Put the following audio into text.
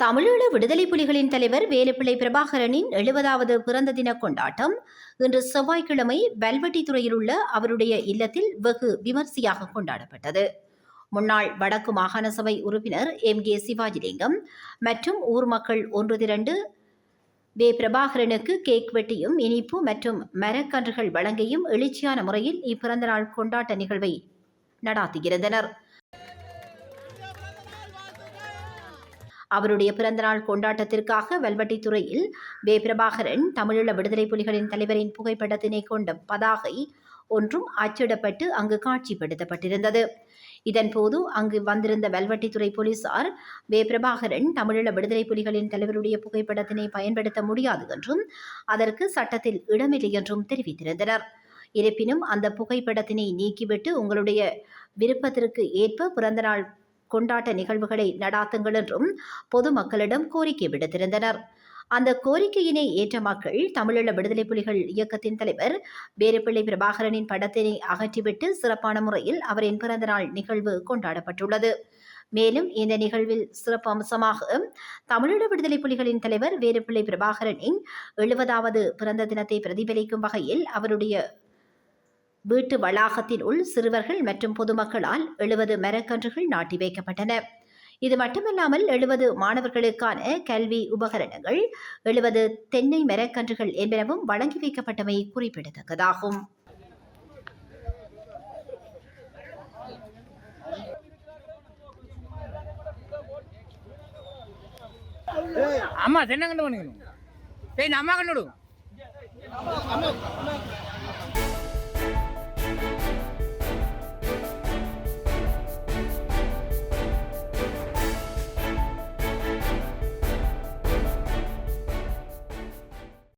தமிழீழ விடுதலை புலிகளின் தலைவர் வேலுப்பிள்ளை பிரபாகரனின் எழுபதாவது பிறந்த தின கொண்டாட்டம். இன்று செவ்வாய்க்கிழமை வல்வெட்டித்துறையில் உள்ள அவருடைய இல்லத்தில் வெகு விமர்சையாக கொண்டாடப்பட்டது. முன்னாள் வடக்கு மாகாண சபை உறுப்பினர் எம். கே. சிவாஜிலிங்கம் மற்றும் ஊர் மக்கள் ஒன்று திரண்டு வே. பிரபாகரனுக்கு கேக் வெட்டியும் இனிப்பு மற்றும் மரக்கன்றுகள் வழங்கியும் எழுச்சியான முறையில் இப்பிறந்தநாள் கொண்டாட்ட நிகழ்வை நடாத்தியிருந்தனர் அவருடைய பிறந்தநாள் கொண்டாட்டத்திற்காக வல்வட்டித்துறையில் வே. பிரபாகரன் தமிழீழ விடுதலை புலிகளின் தலைவரின் புகைப்படத்தினை கொண்ட பதாகை ஒன்றும் அச்சிடப்பட்டு அங்கு காட்சிப்படுத்தப்பட்டிருந்தது. இதன்போது அங்கு வந்திருந்த வல்வட்டித்துறை போலீசார் வே. பிரபாகரன் தமிழீழ விடுதலை புலிகளின் தலைவருடைய புகைப்படத்தினை பயன்படுத்த முடியாது என்றும் அதற்கு சட்டத்தில் இடமில்லை என்றும் தெரிவித்திருந்தனர். இருப்பினும் அந்த புகைப்படத்தினை நீக்கிவிட்டு உங்களுடைய விருப்பத்திற்கு ஏற்ப பிறந்தநாள் கொண்டாட்ட நிகழ்வுகளை நடாத்துங்கள் என்றும் பொதுமக்களிடம் கோரிக்கை விடுத்திருந்தனர். அந்த கோரிக்கையினை ஏற்ற மக்கள் தமிழீழ விடுதலை புலிகள் இயக்கத்தின் தலைவர் வேலுப்பிள்ளை பிரபாகரனின் படத்தினை அகற்றிவிட்டு சிறப்பான முறையில் அவரின் பிறந்த நாள் நிகழ்வு கொண்டாடப்பட்டுள்ளது. மேலும் இந்த நிகழ்வில் சிறப்பு அம்சமாக தமிழீழ விடுதலை புலிகளின் தலைவர் வேறுபிள்ளை பிரபாகரனின் எழுபதாவது பிறந்த தினத்தை பிரதிபலிக்கும் வகையில் அவருடைய வீட்டு வளாகத்தின் உள் சிறுவர்கள் மற்றும் பொதுமக்களால் எழுபது மரக்கன்றுகள் நாட்டி வைக்கப்பட்டன. இது மட்டுமல்லாமல் எழுபது மாணவர்களுக்கான கல்வி உபகரணங்கள் எழுபது தென்னை மரக்கன்றுகள் என்பனவும் வழங்கி வைக்கப்பட்டமை குறிப்பிடத்தக்கதாகும். அம்மா தென்னங்கண்டு அம்மா கண்டுடும்